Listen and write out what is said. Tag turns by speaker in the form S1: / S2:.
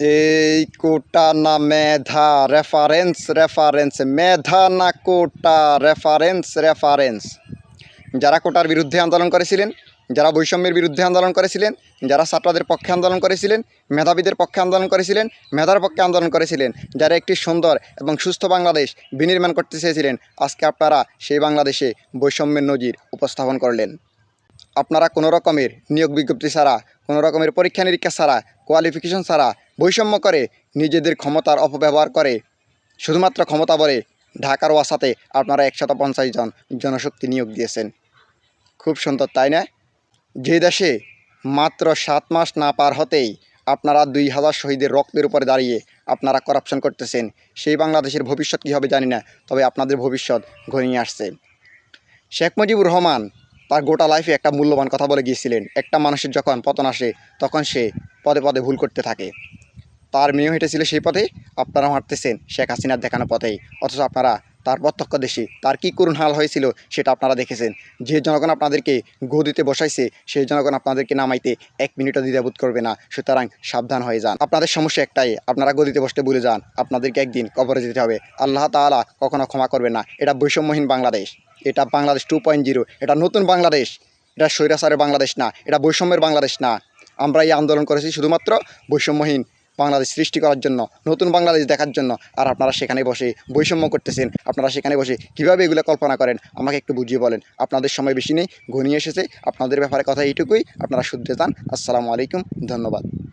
S1: এই কোটা না মেধা reference reference মেধা না কোটা রেফারেন্স রেফারেন্স যারা কোটার বিরুদ্ধে আন্দোলন করেছিলেন, যারা বৈষম্যের বিরুদ্ধে আন্দোলন করেছিলেন, যারা ছাত্রদের পক্ষে আন্দোলন করেছিলেন, মেধাবীদের পক্ষে আন্দোলন করেছিলেন, মেধার পক্ষে আন্দোলন করেছিলেন, যারা একটি সুন্দর এবং সুস্থ বাংলাদেশ বিনির্মাণ করতে চেয়েছিলেন, আজকে আপনারা সেই বাংলাদেশে বৈষম্যের নজির উপস্থাপন করলেন। আপনারা কোনো রকমের নিয়োগ বিজ্ঞপ্তি ছাড়া, কোনো রকমের পরীক্ষা নিরীক্ষা ছাড়া কোয়ালিফিকেশন ছাড়া বৈষম্য করে নিজেদের ক্ষমতার অপব্যবহার করে। শুধুমাত্র ক্ষমতা বলে ঢাকার ওয়াসাতে আপনারা একশত পঞ্চাশ জন জনশক্তি নিয়োগ দিয়েছেন। খুব সুন্দর, তাই না? যে দেশে মাত্র সাত মাস না পার হতেই আপনারা দুই হাজার শহীদের রক্তের উপরে দাঁড়িয়ে আপনারা করাপশন করতেছেন, সেই বাংলাদেশের ভবিষ্যৎ কী হবে জানি না, তবে আপনাদের ভবিষ্যৎ ঘনিয়ে আসছে। শেখ মুজিবুর রহমান তার গোটা লাইফে একটা মূল্যবান কথা বলে গিয়েছিলেন। একটা মানুষের যখন পতন আসে, তখন সে পদে পদে ভুল করতে থাকে। তার মেয়েও হেঁটেছিল সেই পথে। আপনারাও হাঁটতেছেন শেখ হাসিনার দেখানো পথেই। অথচ আপনারা তার প্রত্যক্ষ দেশে তার কী করুণ হাল হয়েছিল সেটা আপনারা দেখেছেন। যে জনগণ আপনাদেরকে গদিতে বসাইছে, সেই জনগণ আপনাদেরকে নামাইতে এক মিনিটও দ্বিধাবোধ করবে না। সুতরাং সাবধান হয়ে যান। আপনাদের সমস্যা একটাই, আপনারা গদিতে বসতে ভুলে যান। আপনাদেরকে একদিন কবরে যেতে হবে। আল্লাহ তাআলা কখনো ক্ষমা করবে না। এটা বৈষম্যহীন বাংলাদেশ। এটা বাংলাদেশ টু পয়েন্ট জিরো এটা নতুন বাংলাদেশ। এটা স্বৈরাচারের বাংলাদেশ না। এটা বৈষম্যের বাংলাদেশ না। আমরা এই আন্দোলন করেছি শুধুমাত্র বৈষম্যহীন বাংলাদেশ সৃষ্টি করার জন্য, নতুন বাংলাদেশ দেখার জন্য। আর আপনারা সেখানে বসে বৈষম্য করতেছেন, আপনারা সেখানে বসে কীভাবে এগুলো কল্পনা করেন, আমাকে একটু বুঝিয়ে বলেন। আপনাদের সময় বেশি নেই, ঘনিয়ে এসেছে, আপনাদের ব্যাপারে কথা এইটুকুই, আপনারা শুদ্ধে চান। আসসালামু আলাইকুম, ধন্যবাদ।